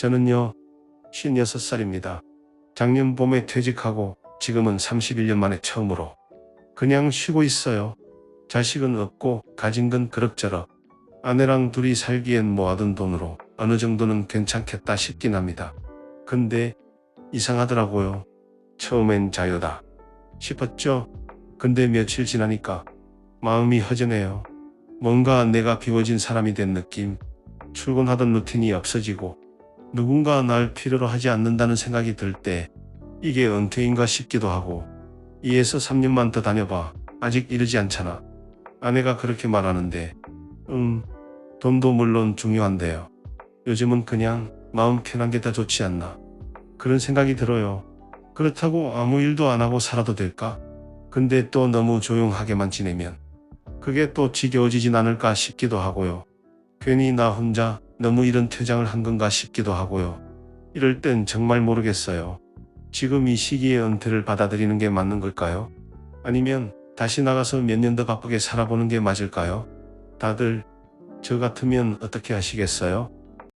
저는요, 56살입니다. 작년 봄에 퇴직하고 지금은 31년 만에 처음으로 그냥 쉬고 있어요. 자식은 없고 가진 건 그럭저럭. 아내랑 둘이 살기엔 모아둔 돈으로 어느 정도는 괜찮겠다 싶긴 합니다. 근데 이상하더라고요. 처음엔 자유다 싶었죠. 근데 며칠 지나니까 마음이 허전해요. 뭔가 내가 비워진 사람이 된 느낌. 출근하던 루틴이 없어지고 누군가 날 필요로 하지 않는다는 생각이 들 때 이게 은퇴인가 싶기도 하고 이에서 3년만 더 다녀봐. 아직 이르지 않잖아. 아내가 그렇게 말하는데 음 돈도 물론 중요한데요. 요즘은 그냥 마음 편한 게더 좋지 않나. 그런 생각이 들어요. 그렇다고 아무 일도 안 하고 살아도 될까? 근데 또 너무 조용하게만 지내면 그게 또 지겨워지진 않을까 싶기도 하고요. 괜히 나 혼자 너무 이런 퇴장을 한 건가 싶기도 하고요. 이럴 땐 정말 모르겠어요. 지금 이 시기에 은퇴를 받아들이는 게 맞는 걸까요? 아니면 다시 나가서 몇 년 더 바쁘게 살아보는 게 맞을까요? 다들 저 같으면 어떻게 하시겠어요?